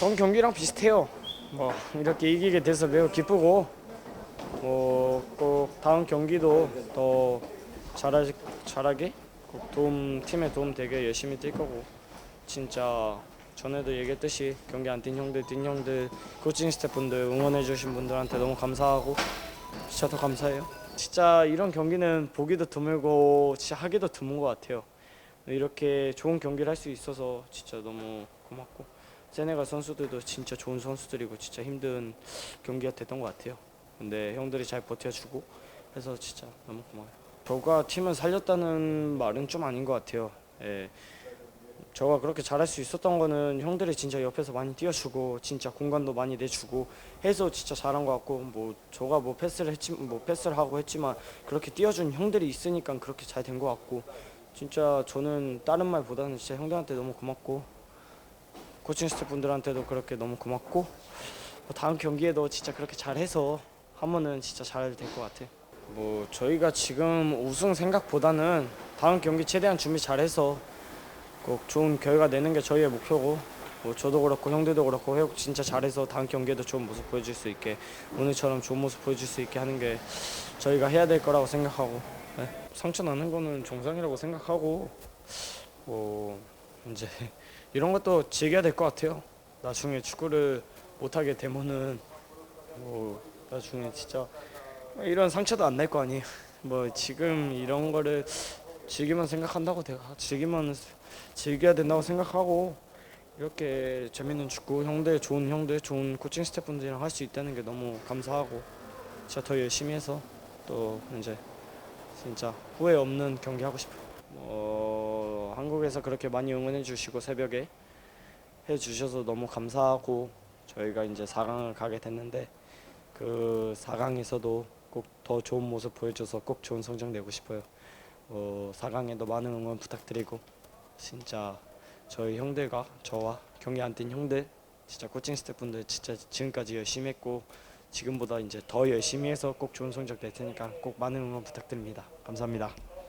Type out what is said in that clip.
뭐전 경기랑 비슷해요. 뭐 이렇게 이기게 돼서 매우 기쁘고 뭐꼭 다음 경기도 더 잘하 잘하게 꼭 도움 팀에 도움 되게 열심히 뛸 거고 진짜 전에도 얘기했듯이 경기 안 뛴 형들 뛴 형들 코칭 스태프분들 응원해 주신 분들한테 너무 감사하고 진짜 더 감사해요. 진짜 이런 경기는 보기도 드물고 진짜 하기도 드문 것 같아요. 이렇게 좋은 경기를 할 수 있어서 진짜 너무 고맙고 세네갈 선수들도 진짜 좋은 선수들이고 진짜 힘든 경기가 됐던 것 같아요. 근데 형들이 잘 버텨주고 해서 진짜 너무 고마워요. 저가 팀을 살렸다는 말은 좀 아닌 것 같아요. 예. 저가 그렇게 잘할 수 있었던 거는 형들이 진짜 옆에서 많이 뛰어주고 진짜 공간도 많이 내주고 해서 진짜 잘한 것 같고 뭐 저가 뭐 패스를 했지 뭐 패스를 하고 했지만 그렇게 뛰어준 형들이 있으니까 그렇게 잘 된 것 같고 진짜 저는 다른 말보다는 진짜 형들한테 너무 고맙고 코칭 스태프분들한테도 그렇게 너무 고맙고 뭐 다음 경기에도 진짜 그렇게 잘해서 하면은 진짜 잘 될 것 같아요. 뭐 저희가 지금 우승 생각보다는 다음 경기 최대한 준비 잘해서 꼭 좋은 결과 내는 게 저희의 목표고 뭐 저도 그렇고 형들도 그렇고 회복 진짜 잘해서 다음 경기에도 좋은 모습 보여줄 수 있게 오늘처럼 좋은 모습 보여줄 수 있게 하는 게 저희가 해야 될 거라고 생각하고 네. 상처 나는 거는 정상이라고 생각하고 뭐 이제 이런 것도 즐겨야 될 것 같아요. 나중에 축구를 못하게 되면은 뭐 나중에 진짜 이런 상처도 안 날 거 아니에요. 뭐 지금 이런 거를 즐기면 생각한다고 내가 즐기면 즐겨야 된다고 생각하고 이렇게 재밌는 축구 형들 좋은 형들 좋은 코칭 스태프분들이랑 할 수 있다는 게 너무 감사하고 진짜 더 열심히 해서 또 이제 진짜 후회 없는 경기 하고 싶어요. 어, 한국에서 그렇게 많이 응원해 주시고 새벽에 해 주셔서 너무 감사하고 저희가 이제 4강을 가게 됐는데 그 4강에서도 꼭 더 좋은 모습 보여줘서 꼭 좋은 성적 내고 싶어요. 어, 4강에도 많은 응원 부탁드리고 진짜 저희 형들과 저와 경기 안 뛴 형들 진짜 코칭 스태프분들 진짜 지금까지 열심히 했고 지금보다 이제 더 열심히 해서 꼭 좋은 성적 낼 테니까 꼭 많은 응원 부탁드립니다. 감사합니다.